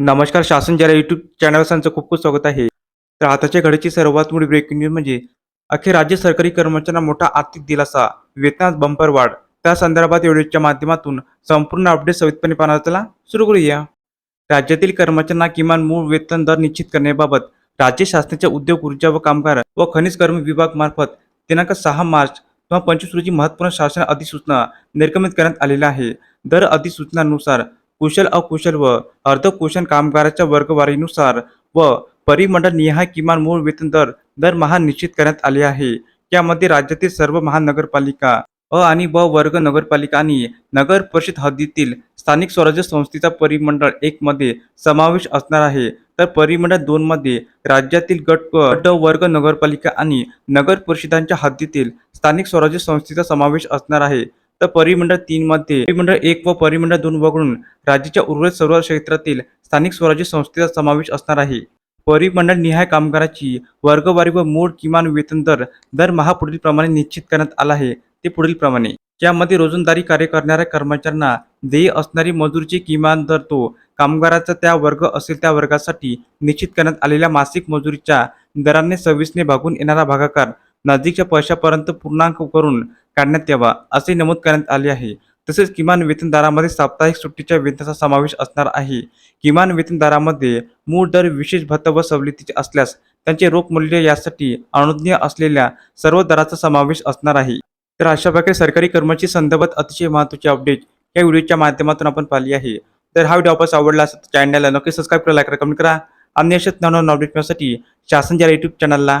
नमस्कार शासन जरा यूट्यूब चॅनल त्यांचं खूप खूप स्वागत आहे. तर आताच्या घडीची सर्वात मोठी ब्रेकिंग न्यूज म्हणजे अखेर राज्य सरकारी कर्मचाऱ्यांना मोठा आर्थिक दिलासा वेतनात बंपर वाढ. त्या संदर्भात व्हिडिओच्या माध्यमातून संपूर्ण अपडेट सवितपणे पाहण्याला सुरू करूया. राज्यातील कर्मचाऱ्यांना किमान मूळ वेतन दर निश्चित करण्याबाबत राज्य शासनाच्या उद्योग ऊर्जा व कामगार व खनिज कर्म विभाग मार्फत दिनांक सहा मार्च किंवा पंचवीस रोजी महत्त्वपूर्ण शासन अधिसूचना निर्गमित करण्यात आलेल्या आहे. दर अधिसूचनानुसार कुशल अकुशल व अर्धकुशल कामगाराच्या वर्गवारीनुसार व परिमंडळ निहाय किमान मूळ वेतन दर दरमहा निश्चित करण्यात आले आहे. यामध्ये राज्यातील सर्व महानगरपालिका अ आणि ब वर्ग नगरपालिका आणि नगर परिषद हद्दीतील स्थानिक स्वराज्य संस्थेचा परिमंडळ एक मध्ये समावेश असणार आहे. तर परिमंडळ दोन मध्ये राज्यातील गट ड वर्ग नगरपालिका आणि नगर परिषदांच्या हद्दीतील स्थानिक स्वराज्य संस्थेचा समावेश असणार आहे. तर परिमंडळ तीन मध्ये परिमंडळ एक व परिमंडळ दोन वगळून राज्याच्या उर्वरित सर्व क्षेत्रातील स्थानिक स्वराज्य संस्थेचा समावेश असणार आहे. परिमंडळ निहाय कामगाराची वर्गवारी व मूळ किमान वेतन दर दरमहा पुढील प्रमाणे निश्चित करण्यात आला आहे ते पुढील प्रमाणे यामध्ये रोजंदारी कार्य करणाऱ्या कर्मचाऱ्यांना देय असणारी मजुरीची किमान दर तो कामगाराचा त्या वर्ग असेल त्या वर्गासाठी निश्चित करण्यात आलेल्या मासिक मजुरीच्या दराने सव्वीसने भागून येणारा भागाकार नजीकच्या पैशापर्यंत पूर्णांक करून काढण्यात यावा असे नमूद करण्यात आले आहे. तसेच किमान वेतन दरामध्ये साप्ताहिक सुट्टीच्या वेतनाचा समावेश असणार आहे. किमान वेतन दरामध्ये मूळ दर विशेष भत्ता व सवलतीचे असल्यास त्यांचे रोख मूल्य यासाठी अनुज्ञ असलेल्या सर्व दराचा समावेश असणार आहे. तर अशा प्रकारे सरकारी कर्मचारी संदर्भात अतिशय महत्त्वाचे अपडेट या व्हिडिओच्या माध्यमातून आपण पाहिली आहे. तर हा व्हिडिओ आपण आवडला असेल तर चॅनलला नक्की सबस्क्राईब करा लाईक करा कमेंट करा. आणि अशाच नवनवीन अपडेट मिळण्यासाठी शासन या यूट्यूब चॅनलला